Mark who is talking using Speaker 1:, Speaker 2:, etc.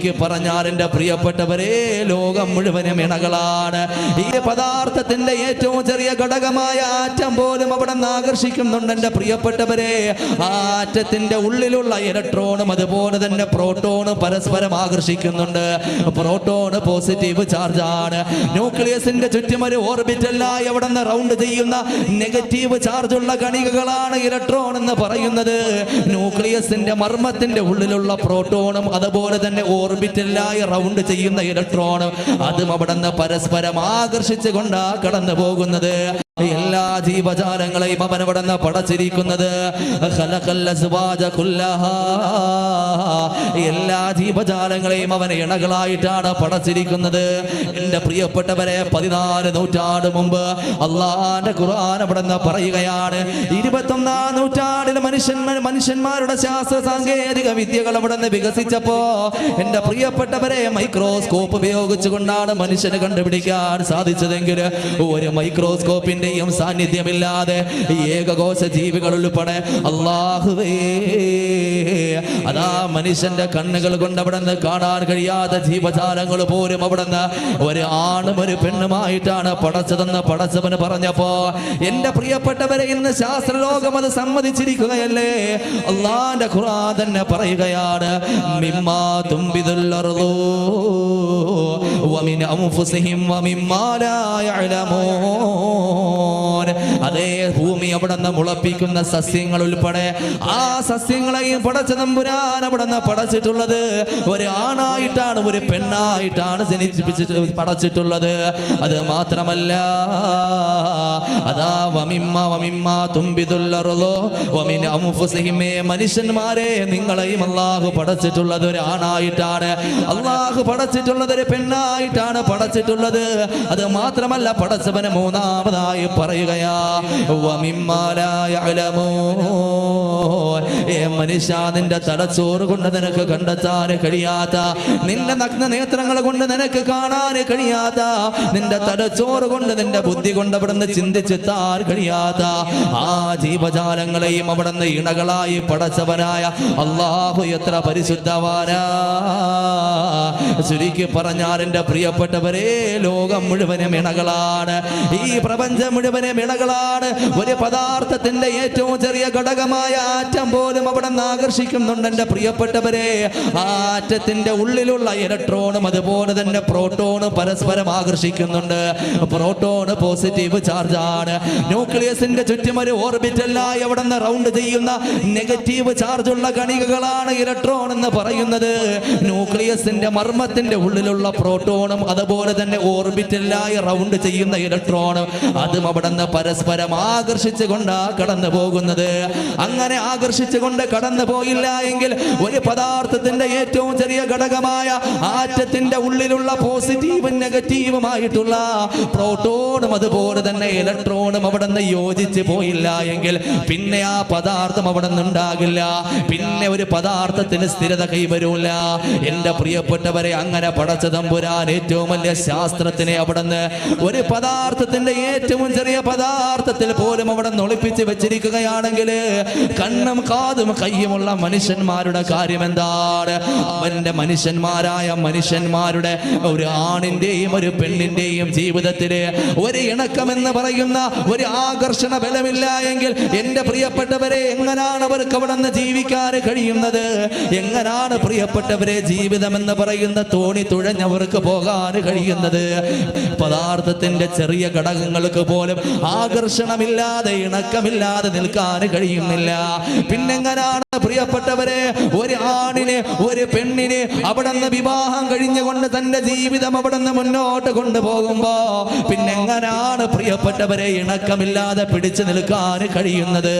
Speaker 1: ചുരുക്കി പറഞ്ഞാൽ എന്റെ പ്രിയപ്പെട്ടവരെ ലോകം മുഴുവനും ഇണകളാണ്. ഈ പദാർത്ഥത്തിന്റെ ഏറ്റവും ചെറിയ ഘടകമായ ആറ്റം പോലും അവിടെ നിന്ന് ആകർഷിക്കുന്നുണ്ട് എന്റെ പ്രിയപ്പെട്ടവരെ. ആറ്റത്തിന്റെ ഉള്ളിലുള്ള ഇലക്ട്രോണും അതുപോലെ തന്നെ പ്രോട്ടോണും പരസ്പരം ആകർഷിക്കുന്നുണ്ട്. പ്രോട്ടോൺ പോസിറ്റീവ് ചാർജ് ആണ് ന്യൂക്ലിയസിന്റെ ചുറ്റും ഒരു ഓർബിറ്റലായി അവിടെ നിന്ന് റൗണ്ട് ചെയ്യുന്ന നെഗറ്റീവ് ചാർജുള്ള കണികകളാണ് ഇലക്ട്രോൺ എന്ന് പറയുന്നത്. ന്യൂക്ലിയസിന്റെ മർമ്മത്തിന്റെ ഉള്ളിലുള്ള പ്രോട്ടോണും അതുപോലെ തന്നെ ഓർബിറ്റലായി റൗണ്ട് ചെയ്യുന്ന ഇലക്ട്രോൺ അതും അവിടെ നിന്ന് പരസ്പരം ആകർഷിച്ചു കൊണ്ടാ കടന്നു പോകുന്നത് എല്ലാ ജീവജാലങ്ങളെയും അവൻ അവിടെ നിന്ന് പടച്ചിരിക്കുന്നത്. എല്ലാ ജീവജാലങ്ങളെയും അവൻ ഇണകളായിട്ടാണ് പടച്ചിരിക്കുന്നത്. എന്റെ പ്രിയപ്പെട്ടവരെ പതിനാല് നൂറ്റാണ്ട് മുമ്പ് അള്ളാന്റെ ഖുർആൻ അവിടെ നിന്ന് പറയുകയാണ്. ഇരുപത്തൊന്നാം നൂറ്റാണ്ടിൽ മനുഷ്യന്മാർ മനുഷ്യന്മാരുടെ ശാസ്ത്ര സാങ്കേതിക വിദ്യകൾ അവിടെ നിന്ന് വികസിച്ചപ്പോ എന്റെ പ്രിയപ്പെട്ടവരെ മൈക്രോസ്കോപ്പ് ഉപയോഗിച്ചുകൊണ്ടാണ് മനുഷ്യനെ കണ്ടുപിടിക്കാൻ സാധിച്ചതെങ്കിൽ ഒരു മൈക്രോസ്കോപ്പിന്റെയും സാന്നിധ്യമില്ലാതെ ഏകകോശ ജീവികൾ ഉൾപ്പെടെ അള്ളാഹുവേ അതാ മനുഷ്യന്റെ കണ്ണുകൾ കൊണ്ട് അവിടെ നിന്ന് കാണാൻ കഴിയാത്ത ജീവജാലങ്ങൾ പോലും അവിടെ നിന്ന് ഒരു ആണും ഒരു പെണ്ണുമായിട്ടാണ് പടച്ചതെന്ന് പടച്ചവന് പറഞ്ഞപ്പോ എന്റെ പ്രിയപ്പെട്ടവരെ ഇന്ന് ശാസ്ത്രലോകം അത് സമ്മതിച്ചിരിക്കുകയല്ലേ? അള്ളാന്റെ ഖുർആൻ തന്നെ പറയുകയാണ് മിമ്മാ തുമ്പിതുല്ലർദൂ വമിൻ أنفسهم ومما لا യഅലമൂൻ അതേ ഭൂമി അവിടെ നിന്ന് മുളപ്പിക്കുന്ന സസ്യങ്ങൾ ഉൾപ്പെടെ ആ സസ്യങ്ങളെയും പടച്ച നമ്പുരാൻ അവിടെ നിന്ന് പടച്ചിട്ടുള്ളത് ഒരു ആണായിട്ടാണ് ഒരു പെണ്ണായിട്ടാണ് ജനിപ്പിച്ചിട്ട് പടച്ചിട്ടുള്ളത്. അത് മാത്രമല്ല അതാ വമിമ്മ വമിമ്മ തുമ്പിതുള്ളറുള്ളോ വമിൻ അമുഫുസിഹിമേ മനുഷ്യന്മാരെ നിങ്ങളെയും അള്ളാഹു പടച്ചിട്ടുള്ളത് ഒരു ആണായിട്ടാണ്. അള്ളാഹു പടച്ചിട്ടുള്ളത് ഒരു പെണ്ണായിട്ടാണ് പടച്ചിട്ടുള്ളത്. അത് മാത്രമല്ല പടച്ചവന് മൂന്നാമതായി പറയുകയാ മനുഷ്യ നിന്റെ തലച്ചോറ് കൊണ്ട് നിനക്ക് കണ്ടെത്താൻ കഴിയാത്ത നിന്റെ നഗ്ന നേത്രങ്ങൾ കൊണ്ട് നിനക്ക് കാണാൻ കഴിയാത്ത നിന്റെ തടച്ചോറ് കൊണ്ട് നിന്റെ ബുദ്ധി കൊണ്ട് അവിടുന്ന് ചിന്തിച്ചെത്താൻ കഴിയാത്ത ആ ജീവജാലങ്ങളെയും അവിടുന്ന് ഇണകളായി പടച്ചവനായ അള്ളാഹു എത്ര പരിശുദ്ധവാനാ. ചുരുക്കി പറഞ്ഞാൽ എന്റെ പ്രിയപ്പെട്ടവരെ ലോകം മുഴുവനും ഇണകളാണ്. ഈ പ്രപഞ്ചം മുഴുവനും ഇണകളാണ് ഒരു പദാർത്ഥത്തിന്റെ ഏറ്റവും ചെറിയ ഘടകമായ ആറ്റം പോലും അവിടെ നിന്ന് ആകർഷിക്കുന്നുണ്ട് എന്റെ പ്രിയപ്പെട്ടവരെ. ആറ്റത്തിന്റെ ഉള്ളിലുള്ള ഇലക്ട്രോണും അതുപോലെ തന്നെ പ്രോട്ടോണും പരസ്പരം ആകർഷിക്കുന്നുണ്ട്. പ്രോട്ടോണ് പോസിറ്റീവ് ചാർജ് ആണ് ന്യൂക്ലിയസിന്റെ ചുറ്റും ഒരു ഓർബിറ്റലായി അവിടെ നിന്ന് റൗണ്ട് ചെയ്യുന്ന നെഗറ്റീവ് ചാർജ് ഉള്ള കണികകളാണ് ഇലക്ട്രോൺ എന്ന് പറയുന്നത്. ന്യൂക്ലിയസിന്റെ മർമ്മത്തിന്റെ ഉള്ളിലുള്ള പ്രോട്ടോണും അതുപോലെ തന്നെ ഓർബിറ്റലായി റൗണ്ട് ചെയ്യുന്ന ഇലക്ട്രോണും അതും അവിടെ നിന്ന് പരസ്പരം ആകർഷിച്ചു കൊണ്ടാ കടന്നു പോകുന്നത്. അങ്ങനെ ആകർഷിച്ചു കൊണ്ട് കടന്നു പോയില്ല എങ്കിൽ ഒരു പദാർത്ഥത്തിന്റെ ഏറ്റവും ചെറിയ ഘടകമായ ആറ്റത്തിന്റെ ഉള്ളിലുള്ള പോസിറ്റീവും നെഗറ്റീവുമായിട്ടുള്ള പ്രോട്ടോണും അതുപോലെ തന്നെ ഇലക്ട്രോണും അവിടെ നിന്ന് യോജിച്ച് പോയില്ല എങ്കിൽ പിന്നെ ആ പദാർത്ഥം അവിടെ നിന്നുണ്ടാകില്ല പിന്നെ ഒരു പദാർത്ഥത്തിന് സ്ഥിരത കൈവരൂല. എന്റെ പ്രിയപ്പെട്ടവരെ അങ്ങനെ പടച്ച തമ്പുരാൻ ഏറ്റവും വലിയ ശാസ്ത്രത്തിനെ അവിടെ നിന്ന് ഒരു പദാർത്ഥത്തിന്റെ ഏറ്റവും ചെറിയ പദാർത്ഥത്തിൽ പോലും അവിടെ നൊളിപ്പിച്ച് വെച്ചിരിക്കുകയാണെങ്കിൽ കണ്ണും കാതും കയ്യുമുള്ള മനുഷ്യന്മാരുടെ കാര്യം എന്താണ്? അവന്റെ മനുഷ്യന്മാരായ മനുഷ്യന്മാരുടെ ഒരു ആണിന്റെയും ഒരു പെണ്ണിന്റെയും ജീവിതത്തിൽ ഒരു ഇണക്കം എന്ന് പറയുന്ന ഒരു ആകർഷണ ബലമില്ല എങ്കിൽ എന്റെ പ്രിയപ്പെട്ടവരെ എങ്ങനാണ് അവർക്ക് അവിടെ നിന്ന് ജീവിക്കാൻ കഴിയുന്നത്? എങ്ങനാണ് പ്രിയപ്പെട്ടവരെ ജീവിതം എന്ന് പറയുന്ന തോണി തുഴഞ്ഞവർക്ക് പോകാൻ കഴിയുന്നത്? പദാർത്ഥത്തിന്റെ ചെറിയ ഘടകങ്ങൾക്ക് പോലും ആകർഷണമില്ലാതെ ഇണക്കമില്ലാതെ നിൽക്കാൻ കഴിയുന്നില്ല. പിന്നെങ്ങനാണ് പ്രിയപ്പെട്ടവരെ ഒരു ആണിന് ഒരു പെണ്ണിന് അവിടെ നിന്ന് വിവാഹം കഴിഞ്ഞുകൊണ്ട് തന്റെ ജീവിതം അവിടെ നിന്ന് മുന്നോട്ട് കൊണ്ടുപോകുമ്പോ പിന്നെങ്ങനാണ് പ്രിയപ്പെട്ടവരെ ഇണക്കമില്ലാതെ പിടിച്ചു നിൽക്കാൻ കഴിയുന്നത്?